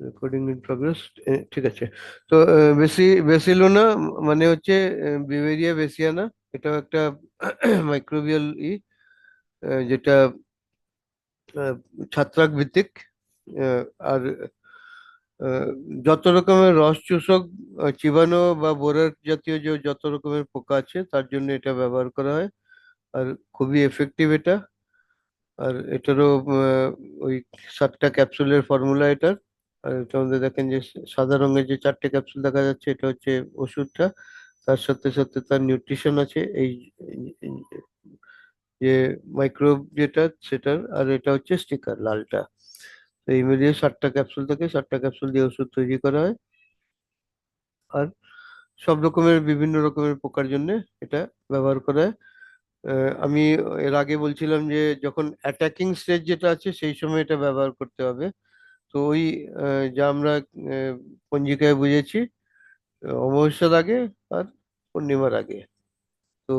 Recording in progress ঠিক আছে। তো বেশি বেসি বেসিলোনা মানে হচ্ছে বিভেরিয়া বেসিয়ানা এটাও একটা মাইক্রোবিয়াল ই যেটা ছত্রাক ভিত্তিক আর যত রকমের রস চূষক চিবানো বা বোরার জাতীয় যে যত রকমের পোকা আছে, তার জন্য এটা ব্যবহার করা হয়। আর খুবই এফেক্টিভ এটা। আর এটারও ওই সাতটা ক্যাপসুলের ফর্মুলা এটার। আর দেখেন যে সাদা রঙের যে চারটে ক্যাপসুল দেখা যাচ্ছে, এটা হচ্ছে ওষুধটা। তার সাথে সাথে তার নিউট্রিশন আছে, এই যে মাইক্রোব যেটা, সেটার, আর এটা হচ্ছে স্টিকার লালটা। তো এই মিলিয়ে সাতটা ক্যাপসুল থাকে সাতটা ক্যাপসুল দিয়ে ওষুধ তৈরি করা হয়। আর সব রকমের, বিভিন্ন রকমের পোকার জন্য এটা ব্যবহার করা হয়। আমি এর আগে বলছিলাম যে যখন অ্যাটাকিং স্টেজ যেটা আছে, সেই সময় এটা ব্যবহার করতে হবে। তো ওই যা আমরা পঞ্জিকায় বুঝেছি অমাবস্যার আগে আর পূর্ণিমার আগে। তো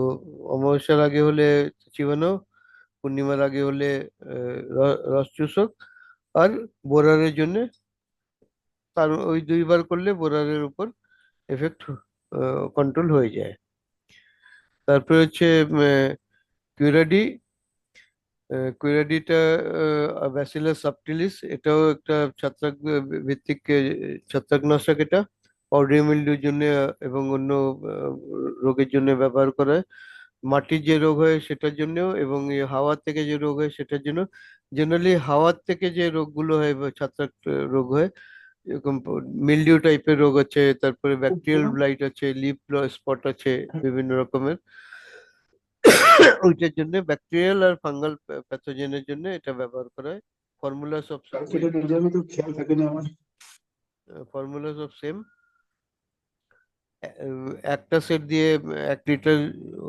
অমাবস্যার আগে হলে চিবানো পূর্ণিমার আগে হলে আহ, র- রস চূষক আর বোরারের জন্য তার ওই দুইবার করলে বোরারের উপর এফেক্ট কন্ট্রোল হয়ে যায়। তারপরে হচ্ছে কিউরাডি কুইরাডিটা ব্যাসিলাস সাবটিলিস এটাও একটা ছত্রাক ভিত্তিক ছত্রাকনাশক এটা। পাউডারি মিল্ডিউর জন্য এবং অন্য রোগের জন্য ব্যবহার করা হয়। মাটির যে রোগ হয় সেটার জন্যও এবং হাওয়ার থেকে যে রোগ হয় সেটার জন্য। জেনারেলি হাওয়ার থেকে যে রোগগুলো হয় ছত্রাক রোগ হয় এরকম মিল্ডিউ টাইপের রোগ আছে তারপরে ব্যাকটেরিয়াল ব্লাইট আছে লিপ স্পট আছে বিভিন্ন রকমের। ওইটার জন্য ব্যাকটেরিয়াল আর ফাঙ্গাল প্যাথোজেনের জন্য এটা ব্যবহার করা হয়। ফর্মুলাস অফ আমার। ফর্মুলাস অফ সেম একটা সেট দিয়ে এক লিটার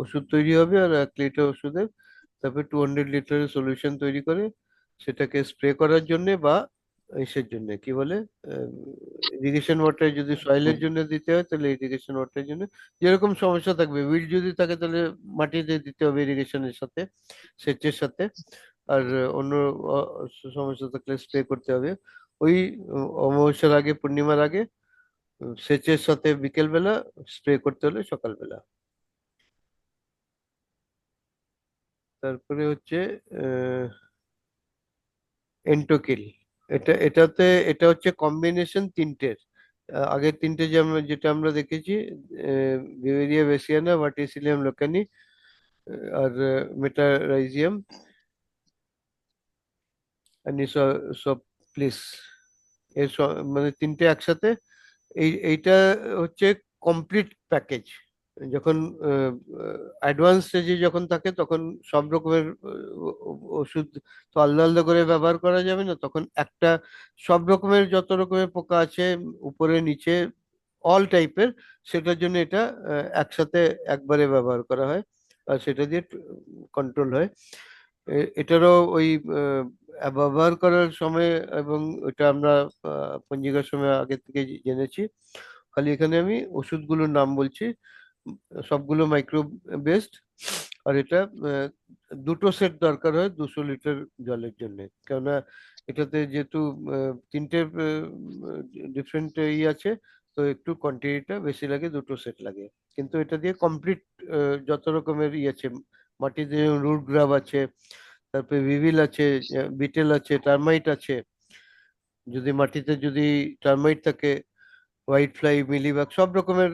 ওষুধ তৈরি হবে আর এক লিটার ওষুধের। তারপরে টু হান্ড্রেড লিটারের সলিউশন তৈরি করে। সেটাকে স্প্রে করার জন্য বা ইসের জন্য কি বলে? ইরিগেশন ওয়াটার যদি সয়েলের জন্য দিতে হয় তাহলে ইরিগেশন ওয়াটারের জন্য। যেরকম সমস্যা থাকবে উইল যদি থাকে তাহলে মাটিতে দিতে হবে ইরিগেশনের সাথে সেচের সাথে। আর অন্য সমস্যা থাকলে স্প্রে করতে হবে। ওই অমাবস্যার আগে পূর্ণিমার আগে সেচের সাথে বিকেল বেলা স্প্রে করতে হলে সকালবেলা। তারপরে হচ্ছে এন্টোকিল এটা, এটাতে, এটা হচ্ছে কম্বিনেশন তিনটের। আগের তিনটে যেটা আমরা দেখেছি বিভেরিয়া বেসিয়ানা ভার্টিসিলিয়াম লোকানি আর মেটারাইজিয়াম আনিসোপ্লিস এর মানে তিনটে একসাথে, এই, এইটা হচ্ছে কমপ্লিট প্যাকেজ যখন অ্যাডভান্স স্টেজে যখন থাকে, তখন সব রকমের ওষুধ তো আলাদা আলাদা করে ব্যবহার করা যাবে না। তখন একটা, সব রকমের যত রকমের পোকা আছে, উপরে, নিচে অল টাইপের সেটার জন্য এটা একসাথে একবারে ব্যবহার করা হয় আর সেটা দিয়ে কন্ট্রোল হয়। এটারও ওই ব্যবহার করার সময় এবং ওটা আমরা পঞ্জিকার সময় আগে থেকে জেনেছি। খালি এখানে আমি ওষুধগুলোর নাম বলছি। সবগুলো মাইক্রো বেসড আর এটা দুটো সেট দরকার হয় দুশো লিটার জলের জন্য। কেননা এটাতে যেহেতু তিনটে ডিফারেন্ট ই আছে, তো একটু কোয়ান্টিটিটা বেশি লাগে, দুটো সেট লাগে। কিন্তু এটা দিয়ে কমপ্লিট যত রকমের ই আছে মাটিতে রুট গ্রাব আছে, তারপরে ভিভিল আছে বিটেল আছে টার্মাইট আছে। যদি মাটিতে যদি টার্মাইট থাকে হোয়াইট ফ্লাই মিলিবাগ সব রকমের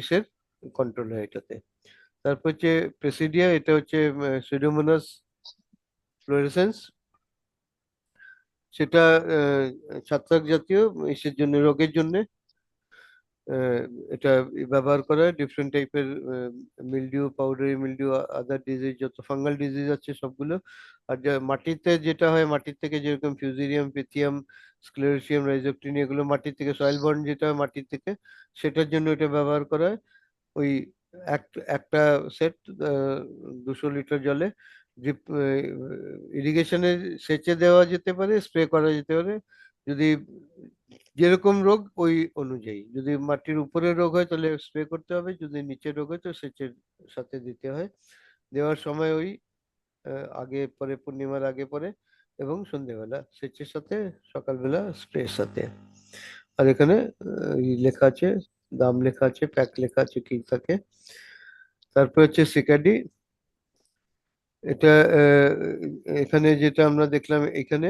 ইসের কন্ট্রোল হয় এটাতে। তারপর হচ্ছে প্রেসিডিয়া এটা হচ্ছে সিডোমোনাস ফ্লোরেসেন্স সেটা ছত্রাক জাতীয়, ইসের জন্য, রোগের জন্য। এটা ব্যবহার করা ডিফারেন্ট টাইপের mildew powdery mildew other disease যত ফাঙ্গাল ডিজিজ আছে সবগুলো। আর যা মাটিতে যেটা হয়, মাটির থেকে যেরকম ফিউজিরিয়াম পিথিয়াম স্ক্লেরোসিয়াম রাইজোপটিন এগুলো মাটির থেকে সয়েল বর্ন যেটা হয় মাটির থেকে, সেটার জন্য এটা ব্যবহার করা হয়। ওই এক- একটা সেট দুশো লিটার জলে ইরিগেশনে সেচে দেওয়া যেতে পারে স্প্রে করা যেতে পারে। যদি যেরকম রোগ, ওই অনুযায়ী। যদি মাটির উপরে রোগ হয়, তাহলে স্প্রে করতে হবে। যদি নিচে রোগ হয়, তো সেচের সাথে দিতে হয়। দেওয়ার সময় ওই আগে পরে, পূর্ণিমার আগে পরে এবং সন্ধেবেলা সেচের সাথে, সকালবেলা স্প্রের সাথে। আর এখানে লেখা আছে, দাম লেখা আছে প্যাক লেখা আছে, কি থাকে? তারপর হচ্ছে সিকাডি এটা এখানে যেটা আমরা দেখলাম, এখানে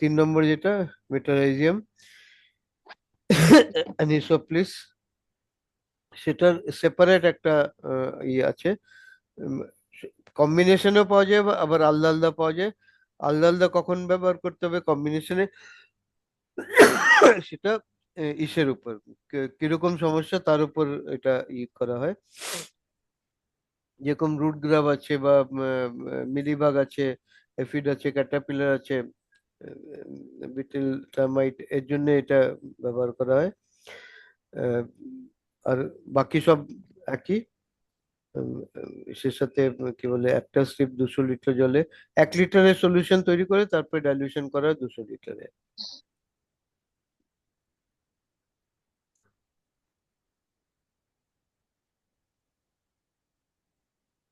তিন নম্বর যেটা মেটারাইজিয়াম অ্যানিসোপ্লিস সেটার সেপারেট একটা ইয়ে আছে। কম্বিনেশনও পাওয়া যায় বা আবার আলাদা আলাদা পাওয়া যায়। আলাদা আলাদা কখন ব্যবহার করতে হবে কম্বিনেশনে সেটা ইসের উপর। কীরকম সমস্যা তার উপর এটা ই করা হয়। যেরকম রুট গ্রাব আছে বা মিলিবাগ আছে এফিড আছে ক্যাটাপিলার আছে বিটেল টার্মাইট, এর জন্য এটা ব্যবহার করা হয়। আর বাকি সব একই। সে সাথে, কি বলে, একটা স্ট্রিপ দুশো লিটার জলে এক লিটারের সলিউশন তৈরি করে তারপরে ডাইলিউশন করা হয় দুশো লিটারে।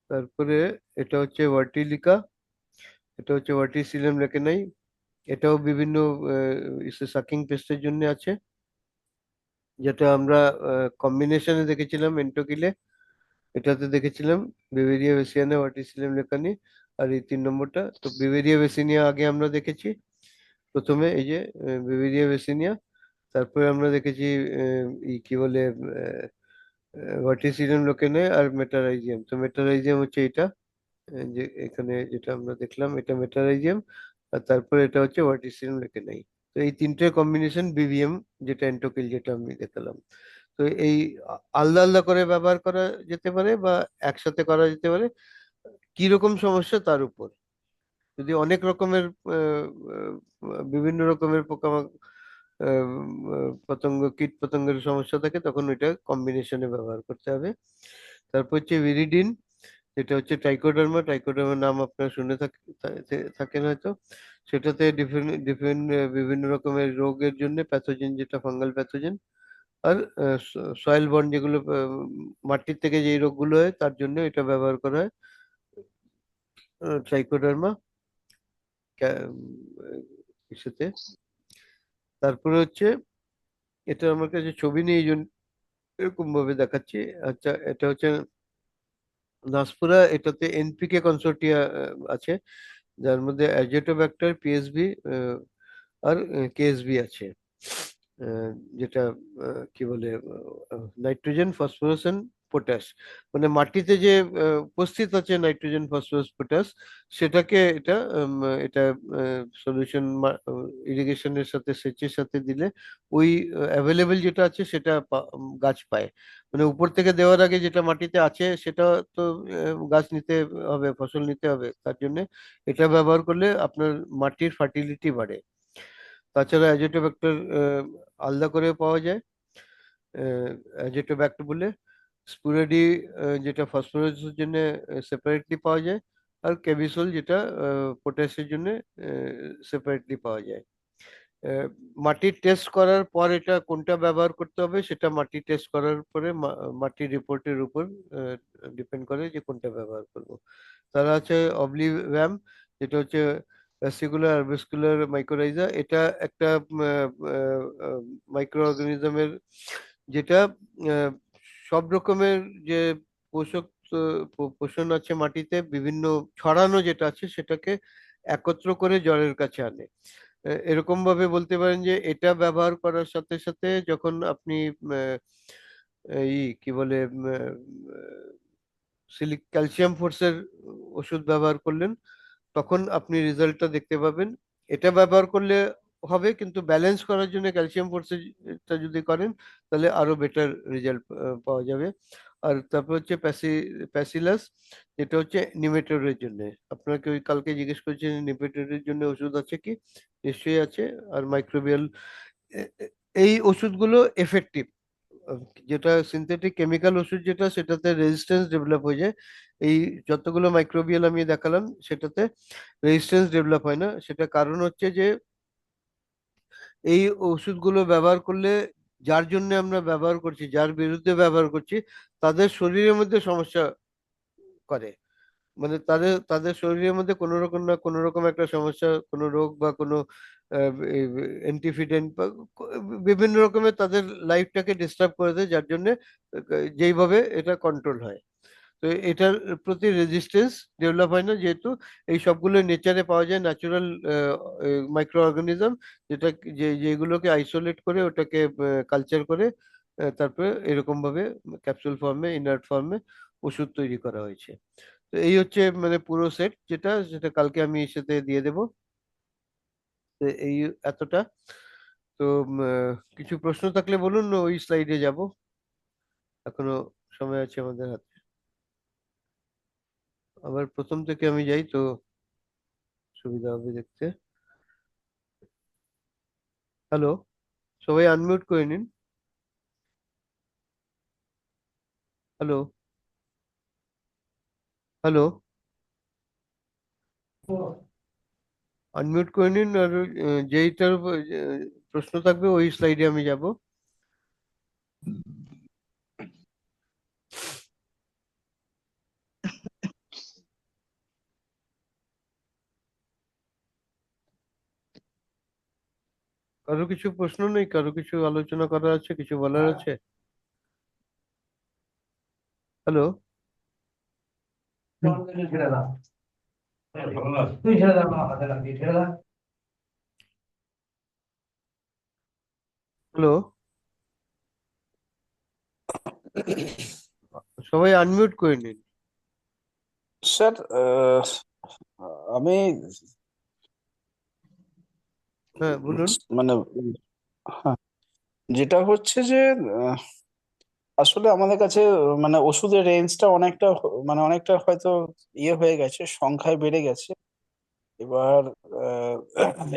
তারপরে এটা হচ্ছে ভার্টিলিকা এটা হচ্ছে ভার্টিসিলিয়াম লেকেনাই এটাও বিভিন্ন সাকিং পেস্টের জন্য আছে। যেটা আমরা কম্বিনেশনে দেখেছিলাম এন্টোকিলে এটাতে দেখেছিলাম বিভেরিয়া বেসিয়ানে ভার্টিসিলিয়াম লেকানি আর এই তিন নম্বরটা। তো বিভেরিয়া বেসিনিয়া আগে আমরা দেখেছি, প্রথমে এই যে বিভেরিয়া বেসিনিয়া তারপরে আমরা দেখেছি কি বলে ভার্টিসিলিয়াম লোকেনে আর মেটারাইজিয়াম তো মেটারাইজিয়াম হচ্ছে এটা যে এখানে যেটা আমরা দেখলাম, এটা মেটারাইজিয়াম আর তারপরে এটা হচ্ছে ভার্টিসিলিয়াম লেকেনাই তো এই তিনটের কম্বিনেশন বিভিএম যেটা এন্টোকিল যেটা আমি দেখালাম। তো এই আলাদা আলাদা করে ব্যবহার করা যেতে পারে বা একসাথে করা যেতে পারে কি রকম সমস্যা তার উপর। যদি অনেক রকমের বিভিন্ন রকমের আহ, পতঙ্গ কীট পতঙ্গের সমস্যা থাকে তখন ওইটা কম্বিনেশনে ব্যবহার করতে হবে। তারপর হচ্ছে ভিরিডিন যেটা হচ্ছে ট্রাইকোডার্মা ট্রাইকোডার্মার নাম আপনারা শুনে থাকেন হয়তো। সেটাতে ডিফারেন্ট ডিফারেন্ট বিভিন্ন রকমের রোগের জন্য প্যাথোজেন যেটা ফাঙ্গাল প্যাথোজেন আর সয়েল বন্ড যেগুলো মাটির থেকে যে রোগগুলো হয় তার জন্য এটা ব্যবহার করা হয়। ট্রাইকোডার্মা ইসেতে। তারপরে হচ্ছে, এটা আমার কাছে ছবি নেই এই জন্য এরকম ভাবে দেখাচ্ছি। আচ্ছা এটা হচ্ছে নাসপুরা, এটাতে এনপিকে কনসোর্টিয়া আছে। যার মধ্যে অ্যাজেটোব্যাক্টার পিএসবি আর কেএসবি আছে। যেটা কি বলে নাইট্রোজেন ফসফরাস পটাশ মানে মাটিতে যে উপস্থিত আছে নাইট্রোজেন ফসফরাস পটাশ সেটাকে এটা এটা সলিউশন ইরিগেশনের সাথে, সেচের সাথে দিলে ওই অ্যাভেলেবেল যেটা আছে সেটা গাছ পায়। মানে উপর থেকে দেওয়ার আগে যেটা মাটিতে আছে সেটা তো গাছ নিতে হবে, ফসল নিতে হবে, তার জন্য এটা ব্যবহার করলে আপনার মাটির ফার্টিলিটি বাড়ে। তাছাড়া অ্যাজেটোব্যাক্টর আলাদা করে পাওয়া যায় অ্যাজেটোব্যাক্টর বলে স্পুরেডি যেটা ফসফরাসের জন্য সেপারেটলি পাওয়া যায়, আর কেবিসল যেটা পটাশের জন্য সেপারেটলি পাওয়া যায়। মাটির টেস্ট করার পর এটা কোনটা ব্যবহার করতে হবে, সেটা মাটি টেস্ট করার পরে মাটির রিপোর্টের উপর ডিপেন্ড করে যে কোনটা ব্যবহার করব। তারা আছে অবলি অবলিভ্যাম যেটা হচ্ছে ভ্যাসিকুলার আরভিসকুলার মাইক্রোরাইজা এটা একটা মাইক্রো অর্গানিজমের যেটা সব রকমের যে পোষক পোষণ আছে মাটিতে, বিভিন্ন ছড়ানো যেটা আছে সেটাকে একত্র করে জলের কাছে আনে। এরকম ভাবে বলতে পারেন যে এটা ব্যবহার করার সাথে সাথে যখন আপনি এই কি বলে সিলিক, ক্যালসিয়াম ফোর্সের ওষুধ ব্যবহার করলেন, তখন আপনি রেজাল্টটা দেখতে পাবেন। এটা ব্যবহার করলে হবে, কিন্তু ব্যালেন্স করার জন্য ক্যালসিয়াম ফোর্সেরটা যদি করেন, তাহলে আরও বেটার রেজাল্ট পাওয়া যাবে। আর তারপর হচ্ছে প্যাসি প্যাসিলাস যেটা হচ্ছে নিমেটোডের জন্য। আপনাকে ওই কালকে জিজ্ঞেস করেছেন নিমেটোডের জন্য ওষুধ আছে কি? নিশ্চয়ই আছে। আর মাইক্রোবিয়াল এই ওষুধগুলো এফেক্টিভ যেটা সিনথেটিক কেমিক্যাল ওষুধ যেটা, সেটাতে রেজিস্ট্যান্স ডেভেলপ হয়ে যায়। এই যতগুলো মাইক্রোবিয়াল আমি দেখালাম, সেটাতে রেজিস্ট্যান্স ডেভেলপ হয় না। সেটা কারণ হচ্ছে যে এই ওষুধগুলো ব্যবহার করলে, যার জন্য আমরা ব্যবহার করছি, যার বিরুদ্ধে ব্যবহার করছি, তাদের শরীরের মধ্যে সমস্যা করে। মানে তাদের তাদের শরীরের মধ্যে কোনো রকম না কোনো রকম একটা সমস্যা, কোনো রোগ বা কোনো অ্যান্টিফিডেন্ট বা বিভিন্ন রকমের তাদের লাইফটাকে ডিস্টার্ব করে দেয়, যার জন্য যেইভাবে এটা কন্ট্রোল হয়। তো এটার প্রতি রেজিস্ট্যান্স ডেভেলপ হয় না যেহেতু এই সবগুলো নেচারে পাওয়া যায় ন্যাচারাল মাইক্রো অর্গানিজম যেটা যে, যেগুলোকে আইসোলেট করে ওটাকে কালচার করে তারপরে এরকম ভাবে ক্যাপসুল ফর্মে ইনার্ট ফর্মে ওষুধ তৈরি করা হয়েছে। তো এই হচ্ছে মানে পুরো সেট যেটা, সেটা কালকে আমি এর সাথে দিয়ে দেবো। তো এই এতটা। তো কিছু প্রশ্ন থাকলে বলুন, ওই স্লাইডে যাব। এখনও সময় আছে আমাদের হাতে। আবার প্রথম থেকে আমি যাই তো সুবিধা হবে দেখতে। হ্যালো সবাই আনমিউট করে নিন। হ্যালো হ্যালো আনমিউট করে নিন আর যেইটার প্রশ্ন থাকবে ওই স্লাইডে আমি যাব। কারও কিছু প্রশ্ন নেই কারও কিছু আলোচনা করার আছে কিছু বলার আছে? হ্যালো হ্যালো সবাই আনমিউট করে নিন। স্যার আহ, আমি হ্যাঁ বলুন। মানে হ্যাঁ, যেটা হচ্ছে যে আসলে আমাদের কাছে মানে ওষুধের রেঞ্জটা অনেকটা মানে অনেকটা হয়তো ইয়ে হয়ে গেছে সংখ্যায় বেড়ে গেছে। এবার আহ,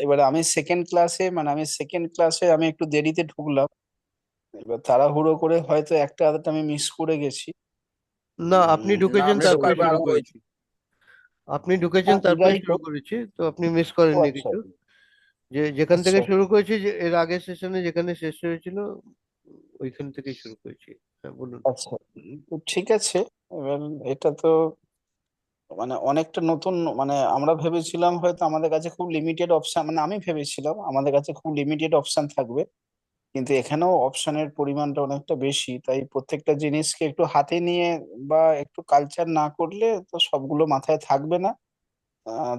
এবারে আমি সেকেন্ড ক্লাসে মানে আমি সেকেন্ড ক্লাসে আমি একটু দেরিতে ঢুকলাম। এবার তাড়াহুড়ো করে হয়তো একটা আধটা আমি মিস করে গেছি। না আপনি ঢুকেছেন আমি তারপরে শুরু করেছি। আপনি ঢুকেছেন হ্যাঁ, তারপরে যাই শুরু হোক করেছি তো আপনি মিস ও করেননি আচ্ছা। কিছু। যে যেখান থেকে শুরু করেছি যে এর আগের সেশনে যেখানে শেষ হয়েছিল ওইখান থেকেই শুরু করেছি। হ্যাঁ বলুন। আচ্ছা ঠিক আছে। এবার এটা তো মানে অনেকটা নতুন মানে আমরা ভেবেছিলাম হয়তো আমাদের কাছে খুব লিমিটেড অপশন মানে আমি ভেবেছিলাম আমাদের কাছে খুব লিমিটেড অপশন থাকবে। কিন্তু এখানেও অপশনের পরিমাণটা অনেকটা বেশি তাই প্রত্যেকটা জিনিসকে একটু হাতে নিয়ে বা একটু কালচার না করলে তো সবগুলো মাথায় থাকবে না।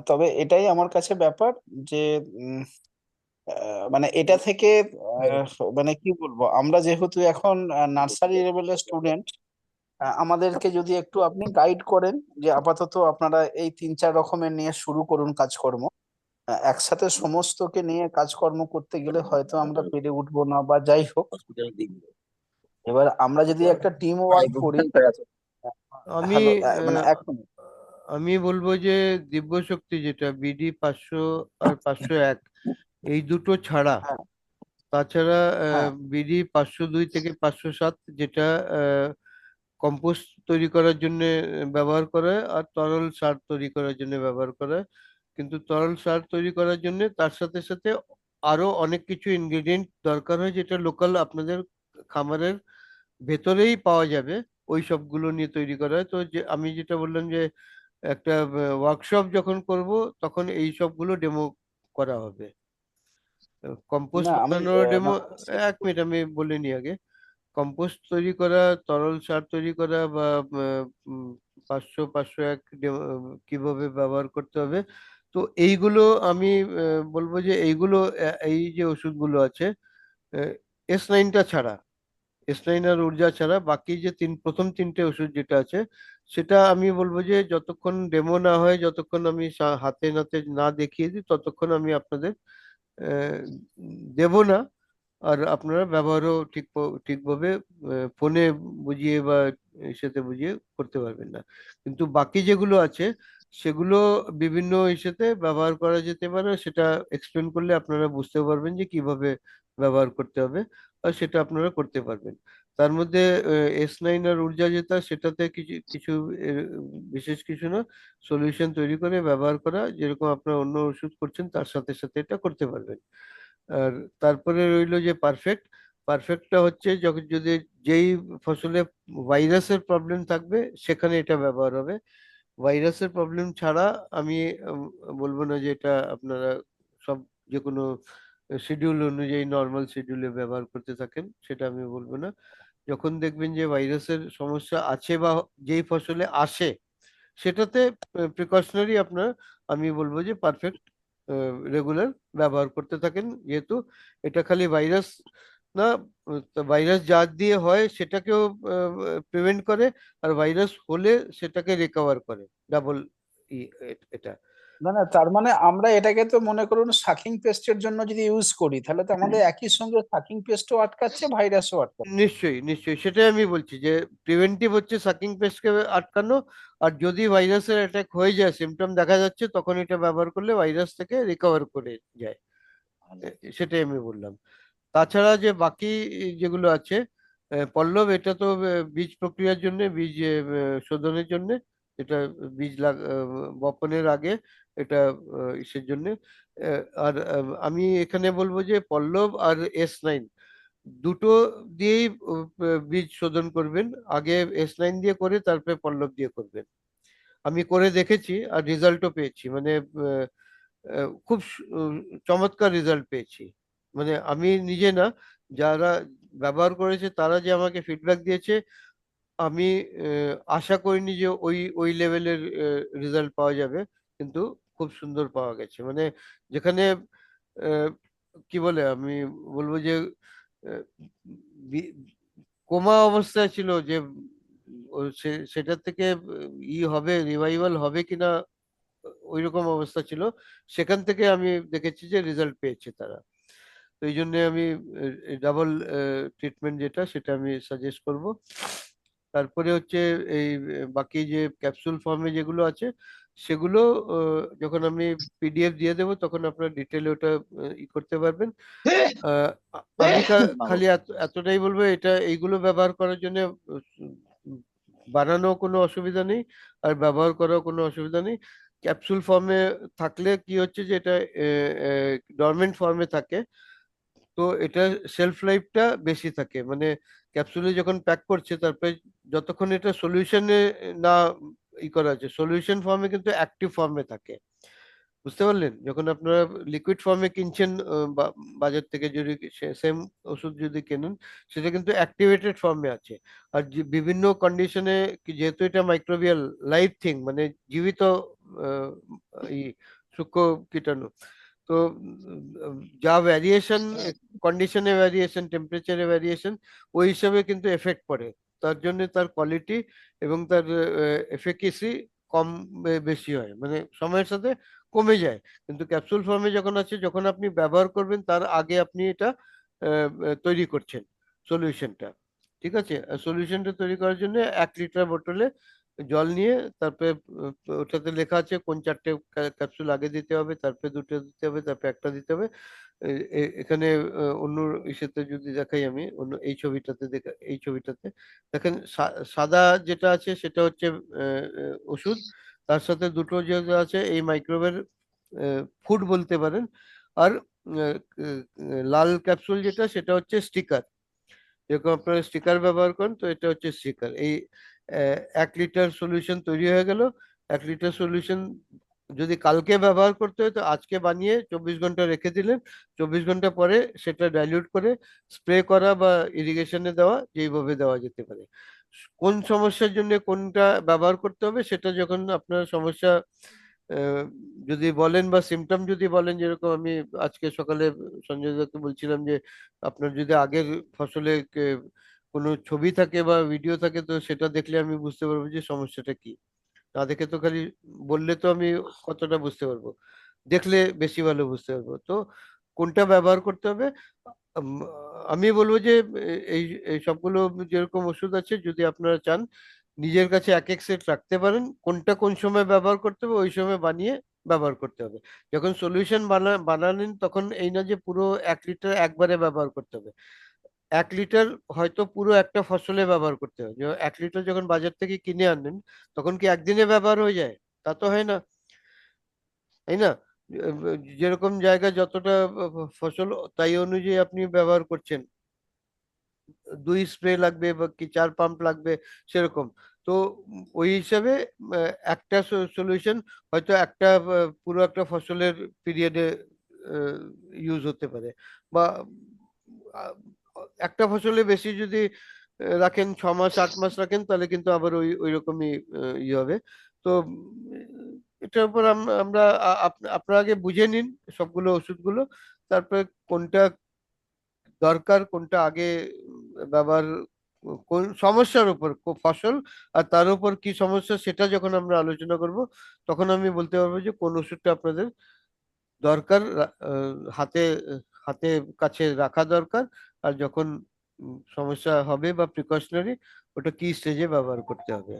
তবে এটাই আমার কাছে ব্যাপার যে উম, আহ, মানে এটা থেকে আহ, মানে কি বলব আমরা যেহেতু এখন নার্সারি লেভেলের স্টুডেন্ট আহ, আমাদেরকে যদি একটু আপনি গাইড করেন যে আপাতত আপনারা এই তিন চার রকমের নিয়ে শুরু করুন কাজকর্ম একসাথে সমস্তকে নিয়ে কাজকর্ম করতে গেলে হয়তো আমরা পেরে উঠবো না বা যাই হোক। এবার আমরা যদি একটা টিম ওয়ার্ক করি আমি মানে এক মিনিট আমি বলব যে দিব্য শক্তি যেটা বিডি পাঁচশো আর পাঁচশো এক এই দুটো ছাড়া। হ্যাঁ। তাছাড়া হ্যাঁ। বিডি পাঁচশো দুই থেকে পাঁচশো সাত যেটা কম্পোস্ট তৈরি করার জন্য ব্যবহার করা হয় আর তরল সার তৈরি করার জন্য ব্যবহার করা। কিন্তু তরল সার তৈরি করার জন্য তার সাথে সাথে আরও অনেক কিছু ইনগ্রেডিয়েন্ট দরকার হয় যেটা লোকাল আপনাদের খামারের ভেতরেই পাওয়া যাবে। ওই সবগুলো নিয়ে তৈরি করা হয়। তো যে আমি যেটা বললাম যে একটা ওয়ার্কশপ যখন করব তখন এই সবগুলো ডেমো করা হবে। কম্পোস্ট বানানোর ডেমো এক মিনিট আমি বলে নিই আগে। কম্পোস্ট তৈরি করা তরল সার তৈরি করা বা পাঁচশো পাঁচশো এক কীভাবে ব্যবহার করতে হবে তো এইগুলো আমি বলব যে এইগুলো এই যে ওষুধগুলো আছে এস নাইনটা ছাড়া এস নাইন আর ঊর্জা ছাড়া বাকি যে তিন প্রথম তিনটে ওষুধ যেটা আছে সেটা আমি বলব যে যতক্ষণ ডেমো না হয়, যতক্ষণ আমি হাতে নাতে না দেখিয়ে দিই, ততক্ষণ আমি আপনাদের দেব না। আর আপনারা ব্যবহারও ঠিক ঠিকভাবে ফোনে বুঝিয়ে বা ইসেতে বুঝিয়ে করতে পারবেন না। কিন্তু বাকি যেগুলো আছে, সেগুলো বিভিন্ন ইসেতে ব্যবহার করা যেতে পারে। সেটা এক্সপ্লেন করলে আপনারা বুঝতে পারবেন যে কীভাবে ব্যবহার করতে হবে, আর সেটা আপনারা করতে পারবেন। তার মধ্যে এস নাইন আর ঊর্জা যেটা, সেটাতে কিছু কিছু বিশেষ কিছু না সলিউশন তৈরি করে, ব্যবহার করা, যেরকম আপনার অন্য ওষুধ করছেন, তার সাথে সাথে এটা করতে পারবেন। আর তারপরে রইল যে পারফেক্ট পারফেক্টটা হচ্ছে যখন যদি যেই ফসলে ভাইরাসের প্রবলেম থাকবে, সেখানে এটা ব্যবহার হবে। ভাইরাসের প্রবলেম ছাড়া আমি বলব না যে এটা আপনারা সব যে কোনো শিডিউল অনুযায়ী নর্মাল শিডিউলে ব্যবহার করতে থাকেন, সেটা আমি বলব না। যখন দেখবেন যে ভাইরাসের সমস্যা আছে বা যেই ফসলে আসে, সেটাতে প্রিকশনারি আপনার, আমি বলব যে পারফেক্ট রেগুলার ব্যবহার করতে থাকেন। যেহেতু এটা খালি ভাইরাস না ভাইরাস যা দিয়ে হয়, সেটাকেও প্রিভেন্ট করে, আর ভাইরাস হলে সেটাকে রিকভার করে। ডাবল এটা। না না, তার মানে আমরা এটাকে তো মনে করুন সাকিং পেস্টের জন্য যদি ইউজ করি, তাহলে তো আমাদের একই সঙ্গে সাকিং পেস্টও আটকাচ্ছে ভাইরাসও আটকাচ্ছে। নিশ্চয়ই নিশ্চয়ই, সেটাই আমি বলছি যে প্রিভেন্টিভ হচ্ছে সাকিং পেস্টকে আটকানো, আর যদি ভাইরাসের অ্যাটাক হয়ে যায় সিমটম দেখা যাচ্ছে, তখন এটা ব্যবহার করলে ভাইরাস থেকে রিকভার করে যায়। সেটাই আমি বললাম। তাছাড়া যে বাকি যেগুলো আছে পল্লব, এটা তো বীজ প্রক্রিয়ার জন্য, বীজ শোধনের জন্য এটা বীজ বপনের আগে এটা ইসের জন্য আর আমি এখানে বলব যে পল্লব আর এস নাইন দুটো দিয়েই বীজ শোধন করবেন। আগে এস নাইন দিয়ে করে তারপরে পল্লব দিয়ে করবেন। আমি করে দেখেছি আর রেজাল্টও পেয়েছি। মানে খুব চমৎকার রেজাল্ট পেয়েছি। মানে আমি নিজে না, যারা ব্যবহার করেছে তারা যে আমাকে ফিডব্যাক দিয়েছে আমি আশা করিনি যে ওই ওই লেভেলের রেজাল্ট পাওয়া যাবে। কিন্তু খুব সুন্দর পাওয়া গেছে। মানে যেখানে কি বলে, আমি বলব যে কোমা অবস্থায় ছিল যে, ও, সে- সেটার থেকে, ই হবে রিভাইভাল হবে কিনা ওই রকম অবস্থা ছিল। সেখান থেকে আমি দেখেছি যে রেজাল্ট পেয়েছে তারা। তো এই জন্য আমি ডাবল ট্রিটমেন্ট যেটা, সেটা আমি সাজেস্ট করব। তারপরে হচ্ছে এই বাকি যে ক্যাপসুল ফর্মে যেগুলো আছে সেগুলো যখন আমি পিডিএফ দিয়ে দেবো তখন আপনার ডিটেলে ওটা ই করতে পারবেন। আহ, আমি খালি এতটাই বলব এটা এইগুলো ব্যবহার করার জন্য বানানো কোনো অসুবিধা নেই আর ব্যবহার করাও কোনো অসুবিধা নেই। ক্যাপসুল ফর্মে থাকলে কি হচ্ছে যে এটা ডরমেন্ট ফর্মে থাকে তো এটা সেলফ লাইফটা বেশি থাকে। মানে ক্যাপসুলে যখন প্যাক করছে, তারপরে যতক্ষণ এটা সলিউশনে না ই করা আছে সলিউশন ফর্মে কিন্তু অ্যাক্টিভ ফর্মে থাকে। বুঝতে পারলেন? যখন আপনারা লিকুইড ফর্মে কিনছেন বাজার থেকে যদি সেম ওষুধ যদি কেনেন, সেটা কিন্তু অ্যাক্টিভেটেড ফর্মে আছে। আর বিভিন্ন কন্ডিশনে যেহেতু এটা মাইক্রোবিয়াল লাইভ থিং মানে জীবিত সূক্ষ্ম কীটাণু তো যা ভ্যারিয়েশন কন্ডিশনে ভ্যারিয়েশন টেম্পারেচারে ভ্যারিয়েশন ওই হিসাবে কিন্তু এফেক্ট পড়ে। তার জন্য তার কোয়ালিটি এবং তার এফেক্যাসি কম বেশি হয়। মানে সময়ের সাথে কমে যায়। কিন্তু ক্যাপসুল ফর্মে যখন আছে, যখন আপনি ব্যবহার করবেন, তার আগে আপনি এটা তৈরি করছেন সলিউশনটা ঠিক আছে? সলিউশনটা তৈরি করার জন্য এক লিটার বোতলে জল নিয়ে, তারপরে ওটাতে লেখা আছে কোন চারটে ক্যাপসুল আগে দিতে হবে, তারপরে দুটো দিতে হবে, তারপরে একটা দিতে হবে। এখানে অন্য ইসেতে যদি দেখাই আমি, অন্য এই ছবিটাতে দেখা, এই ছবিটাতে। দেখেন সাদা যেটা আছে সেটা হচ্ছে ওষুধ। তার সাথে দুটো যেটা আছে, এই মাইক্রোওয়েভ ফুড বলতে পারেন। আর লাল ক্যাপসুল যেটা, সেটা হচ্ছে স্টিকার। যেরকম আপনারা স্টিকার ব্যবহার করেন, তো এটা হচ্ছে স্টিকার। এই এক লিটার সলিউশন তৈরি হয়ে গেল। এক লিটার সলিউশন যদি কালকে ব্যবহার করতে হয়, তো আজকে বানিয়ে চব্বিশ ঘণ্টা রেখে দিলেন। চব্বিশ ঘণ্টা পরে সেটা ডাইলিউট করে স্প্রে করা বা ইরিগেশনে দেওয়া, যেইভাবে দেওয়া যেতে পারে। কোন সমস্যার জন্য কোনটা ব্যবহার করতে হবে, সেটা যখন আপনার সমস্যা যদি বলেন বা সিমটম যদি বলেন, যেরকম আমি আজকে সকালে সঞ্জয় দাকে বলছিলাম যে, আপনার যদি আগের ফসলে কোনো ছবি থাকে বা ভিডিও থাকে, তো সেটা দেখলে আমি বুঝতে পারব যে সমস্যাটা কি। না দেখে তো খালি বললে তো আমি কতটা বুঝতে পারব। দেখলে বেশি ভালো বুঝতে পারব। তো কোনটা ব্যবহার করতে হবে? আমি বলব যে এই এই সবগুলো যেরকম ওষুধ আছে, যদি আপনারা চান, নিজের কাছে এক এক সেট রাখতে পারেন। কোনটা কোন সময় ব্যবহার করতে হবে, ওই সময় বানিয়ে ব্যবহার করতে হবে। যখন সলিউশন বানা, বানালেন, তখন এই না যে পুরো এক লিটার একবারে ব্যবহার করতে হবে। এক লিটার হয়তো পুরো একটা ফসলে ব্যবহার করতে হয়। এক লিটার যখন বাজার থেকে কিনে আনেন, তখন কি একদিনে ব্যবহার হয়ে যায়? তা তো হয় না। তাই না? যেরকম জায়গায় যতটা ফসল, তাই অনুযায়ী আপনি ব্যবহার করছেন। দুই স্প্রে লাগবে বা কি চার পাম্প লাগবে, সেরকম। তো ওই হিসাবে একটা সলিউশন হয়তো একটা পুরো একটা ফসলের পিরিয়ডে ইউজ হতে পারে। বা একটা ফসলে বেশি যদি রাখেন, ছ মাস, আট মাস রাখেন, তাহলে কিন্তু আবার ওই ওই রকমই ইয়ে হবে। তো এটার উপর আমরা আপনারা আগে বুঝে নিন সবগুলো ওষুধগুলো, তারপরে কোনটা দরকার, কোনটা আগে ব্যবহার, কোন সমস্যার উপর ফসল আর তার উপর কি সমস্যা সেটা যখন আমরা আলোচনা করব, তখন আমি বলতে পারব যে কোন ওষুধটা আপনাদের দরকার হাতে হাতে কাছে রাখা দরকার। আর যখন সমস্যা হবে বা প্রিকশনারি ওটা কি স্টেজে ব্যবহার করতে হবে?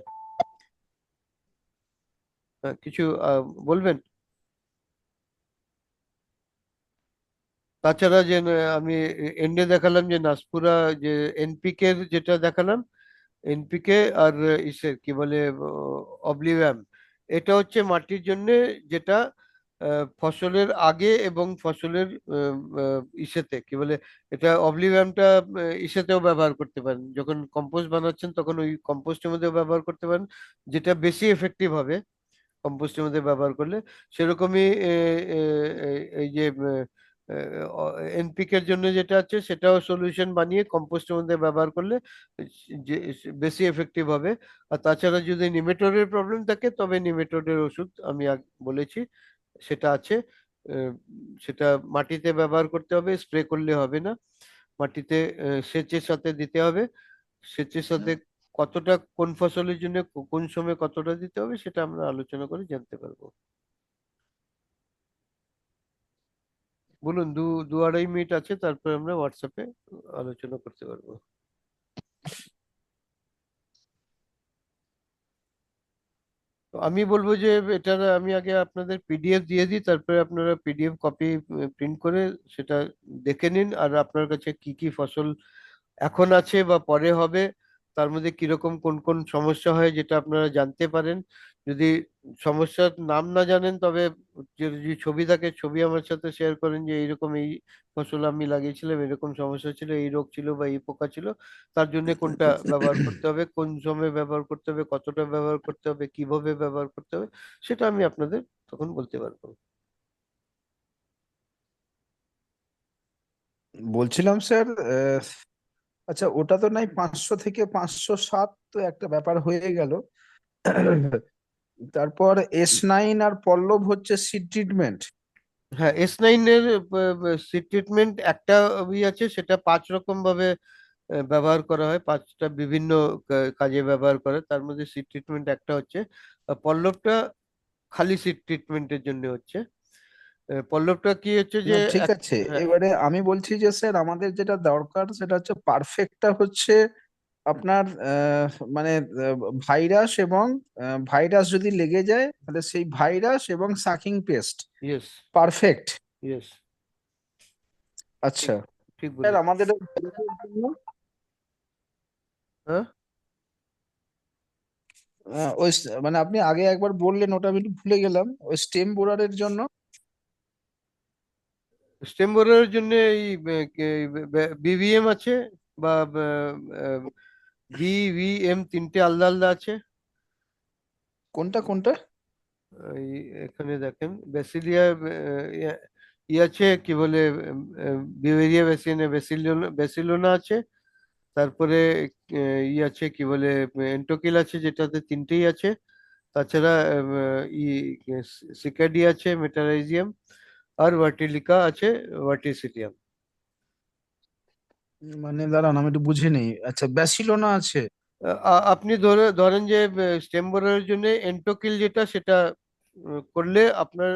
কিছু বলবেন? তাছাড়া যে আমি এন্ডে দেখালাম যে নাসপুরা যে এনপিকে যেটা দেখালাম এনপিকে আর ইসের কি বলে অবলিভিয়াম এটা হচ্ছে মাটির জন্য যেটা ফসলের আগে এবং ফসলের ইসেতে কি বলে? এটা অবলিভিয়ামটা ইসেতেও ব্যবহার করতে পারেন। যখন কম্পোস্ট বানাচ্ছেন তখন ওই কম্পোস্টের মধ্যেও ব্যবহার করতে পারেন। যেটা বেশি এফেক্টিভ হবে কম্পোস্টের মধ্যে ব্যবহার করলে। সেরকমই এই যে এনপিকের জন্য যেটা আছে সেটাও সলিউশন বানিয়ে কম্পোস্টের মধ্যে ব্যবহার করলে বেশি এফেক্টিভ হবে। আর তাছাড়া যদি নিমেটোডের প্রবলেম থাকে, তবে নিমেটোডের ওষুধ আমি বলেছি। সেটা আছে সেটা মাটিতে ব্যবহার করতে হবে স্প্রে করলে হবে না। মাটিতে সেচের সাথে দিতে হবে। সেচের সাথে কতটা কোন ফসলের জন্য কোন সময় কতটা দিতে হবে সেটা আমরা আলোচনা করে জানতে পারব। বলুন দু দু আড়াই মিনিট আছে তারপরে আমরা হোয়াটসঅ্যাপে আলোচনা করতে পারব। আমি বলব যে এটা আমি আগে আপনাদের পিডিএফ দিয়ে দিই, তারপরে আপনারা পিডিএফ কপি প্রিন্ট করে সেটা দেখে নিন আর আপনার কাছে কি কি ফসল এখন আছে বা পরে হবে, তার মধ্যে কীরকম কোন কোন সমস্যা হয়, যেটা আপনারা জানতে পারেন। যদি সমস্যার নাম না জানেন, তবে যদি ছবি থাকে, ছবি আমার সাথে শেয়ার করেন যে এইরকম এই ফসল আমি লাগিয়েছিলাম, এরকম সমস্যা ছিল, এই রোগ ছিল বা এই পোকা ছিল, তার জন্য কোনটা ব্যবহার করতে হবে, কোন সময় ব্যবহার করতে হবে, কতটা ব্যবহার করতে হবে, কীভাবে ব্যবহার করতে হবে, সেটা আমি আপনাদের তখন বলতে পারব। বলছিলাম স্যার আচ্ছা ওটা তো নাই, পাঁচশো থেকে পাঁচশো সাত তো একটা ব্যাপার হয়ে গেল। তারপর এস নাইন আর পল্লব হচ্ছে সিড ট্রিটমেন্ট হ্যাঁ এস নাইন এর সিড ট্রিটমেন্ট একটা ই আছে সেটা পাঁচ রকম ভাবে ব্যবহার করা হয়। পাঁচটা বিভিন্ন কাজে ব্যবহার করে। তার মধ্যে সিড ট্রিটমেন্ট একটা হচ্ছে পল্লবটা খালি সিড ট্রিটমেন্টের জন্য হচ্ছে। পল্লবটা কি হচ্ছে যে ঠিক আছে। হ্যাঁ, এবারে আমি বলছি যে স্যার আমাদের যেটা দরকার সেটা হচ্ছে পারফেক্টটা হচ্ছে আপনার মানে ভাইরাস এবং ভাইরাস যদি লেগে যায় তাহলে সেই ভাইরাস এবং সাকিং পেস্ট পারফেক্ট আচ্ছা। ঠিক স্যার আমাদের হ্যাঁ? ওই মানে আপনি আগে একবার বললেন ওটা আমি একটু ভুলে গেলাম। ওই স্টেম বোরারের জন্য? স্টেম বোরারের জন্য এই বিভিএম আছে বা বিভিএম তিনটে আলাদা আলাদা আছে। কোনটা কোনটা? এই এখানে দেখেন ব্যাসিলিয়া ই আছে কি বলে বিভেরিয়া বেসিনে বেসিলোনা বেসিলোনা আছে। তারপরে ই আছে কি বলে এন্টোকিল আছে যেটাতে তিনটেই আছে। তাছাড়া ই সিকাডি আছে মেটারাইজিয়াম আর ভার্টিলিকা আছে ভার্টিসিলিয়াম মানে দাঁড়ান, আমি একটু বুঝে নেই। আচ্ছা ব্যাসিলোনা আছে। আপনি ধরে, ধরেন যে স্টেম বোরারের জন্য এন্টোকিল যেটা, সেটা করলে আপনার